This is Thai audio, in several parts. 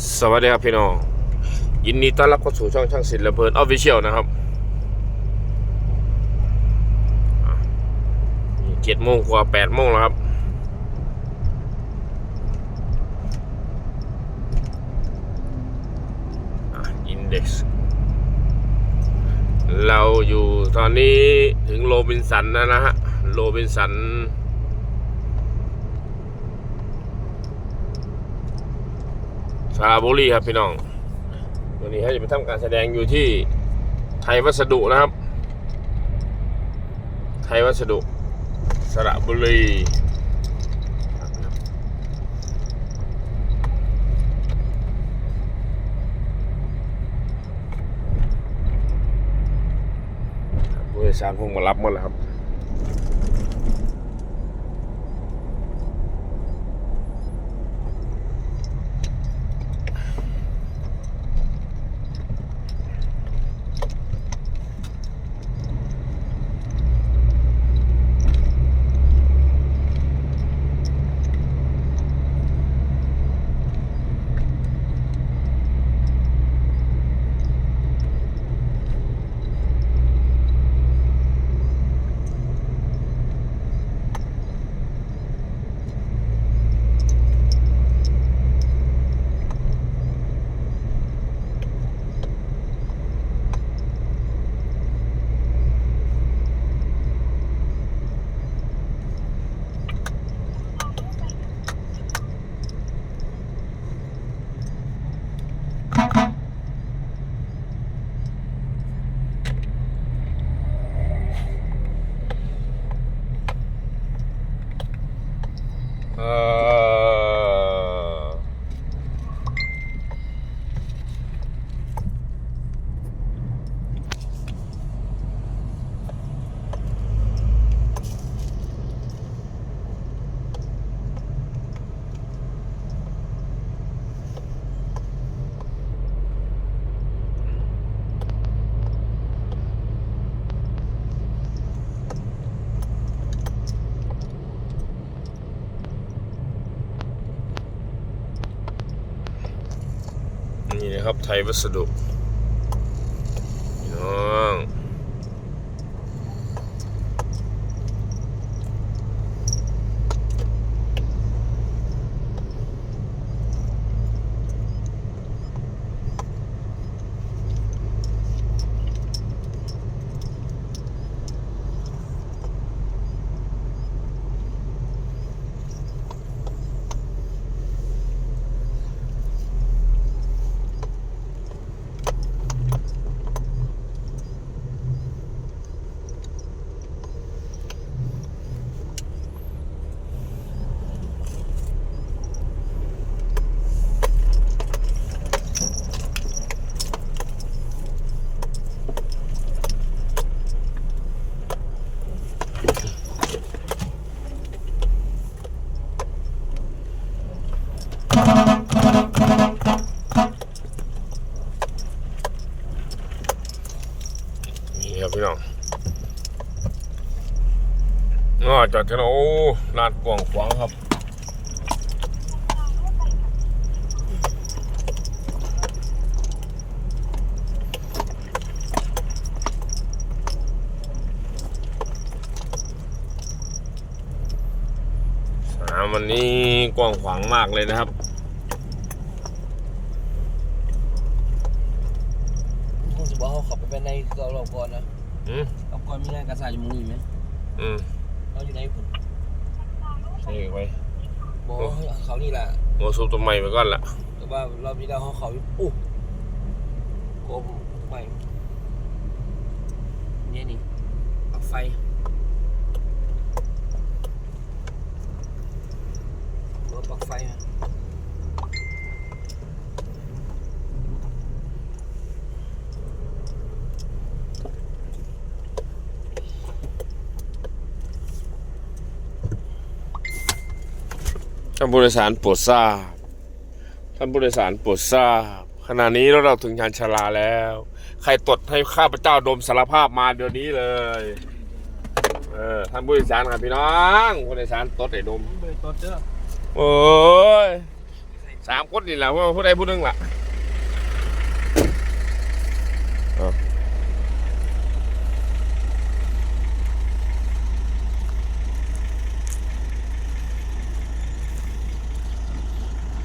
สวัสดีครับพี่น้อง ยินดีต้อนรับเข้าสู่ช่องช่างศิลป์ระเบิดออฟฟิเชียลนะครับเจ็ดโมงกว่าแปดโมงแล้วครับ อินเด็กซ์ เราอยู่ตอนนี้ถึงโรบินสันแล้วนะฮะ โรบินสัน สระบุรีครับพี่น้อง วันนี้เขาจะไปทำการแสดงอยู่ที่ไทยวัสดุนะครับ ไทยวัสดุ สระบุรีผู้โดยสารคงมารับหมดแล้วครับ นี่นะครับ ไทยวัสดุพี่น้องนี่ครับพี่น้อง อ๋อจอดกันโอ้ลานกว้างขวางครับสนามวันนี้กว้างขวางมากเลยนะครับคงจะบอกเขาขับไปเป็นในเกาเราก่อนนะ อืม เอาก่อนมีงานกระสายอยู่มึงอยู่ไหมอืม เราอยู่ในผลใช่ไว้บอกว่าเขานี่แหละหัวซุปตัวใหม่ไปก่อนละแต่ว่าเรามีดาวเขาเขาอยู่อู้โกมไปนี่นี่ปลักไฟหัวปลักไฟอะ ท่านผู้โดยสารโปรดทราบ ท่านผู้โดยสารโปรดทราบ ขณะนี้เราถึงชานชาลาแล้ว ใครตดให้ข้าพเจ้าดมสารภาพมาเดี๋ยวนี้เลย เออ ท่านผู้โดยสารครับพี่น้องผู้โดยสารตดไอ้ดม เบอร์ตัวเด้อโอ้ยใส่สามคนนี่แหละว่าผู้ใดผู้หนึงล่ะ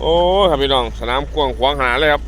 โอ้ครับพี่น้องสนามกว้างขวางขนาดเลยครับ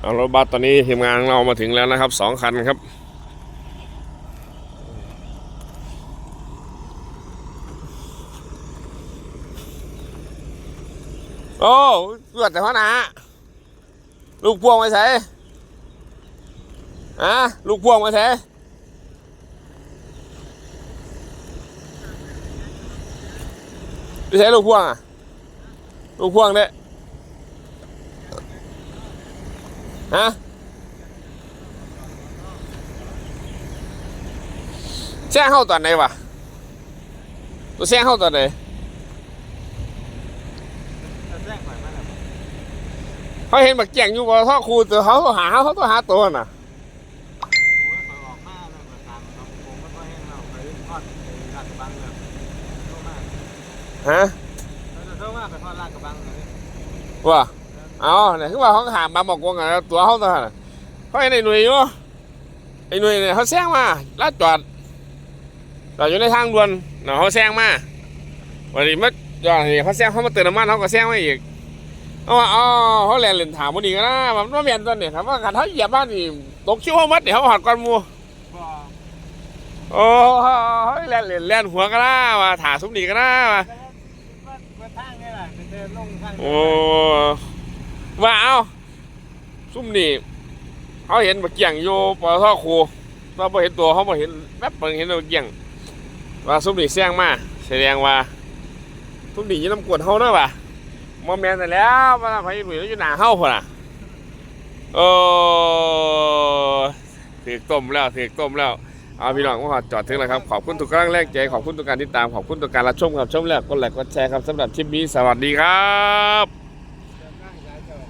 เอารถบัสตอนนี้ทีมงานเรามาถึงแล้วนะครับสองคันครับโอ้เลือดแต่พ่อหนาลูกพวงมาใส่อะลูกพวงมาใส่ไปใช้ลูกพวงอะ ลูกพวงเด้อฮะแช่เข้าตอนไหนวะตัวแช่เข้าตอนไหนเขาเห็นบักแจงอยู่บ่ท่อครูตัวเขาหาเขาเขาตัวหาตัวน่ะฮะว่า เอาเนี่ยคือว่าเขาหามมาบอกวงกันตัวเขาตัวน่ะเขาเห็นไอ้หนุ่ยอยู่ไอ้หนุ่ยเนี่ยเขาแซงมาลาดจอดจอดอยู่ในทางด่วนเนาะเขาแซงมาวันนี้มาจอดนี่เขาแซงเขามาเติมน้ำมันเขาก็แซงมาอีกเอาว่าอ๋อเขาแลนเล่นถามวันนี้ก็นะมันว่าเมียนตอนนี้ครับว่าการเขาเหยียบบ้านนี่ตกชิวเขามัดเดี๋ยวเขาหัดก่อนหมูโอ้เขาเขาแลนเล่นแลนหัวก็นะว่าถาซุ้มนี่ก็นะว่าโอ้ ว่าเอาซุ้มนี่เขาเห็นบักเกี่ยงโยปอท่อครูเราไ่เห็นตัวเขาไ่เห็นแป๊บเพิ่งเห็นบักเกี่ยงว่าซุ้มนี่แซงมาแสดงว่าซุ้มนี่ยืนน้ำกวนเขาเนาะว่ะมอแมนแต่แล้วมาพายหนุ่ยแล้วอยู่หนาเฮ้าพอะโอ้ถือต้มแล้วถือต้มแล้วเอาพี่น้องมาขอจอดถึงแล้วครับ ขอบคุณทุกกำลังแรงใจขอบคุณทุกการติดตามขอบคุณทุกการรับชมครับชมแล้วกดไลค์กดแชร์ครับสำหรับคลิปนี้สวัสดีครับ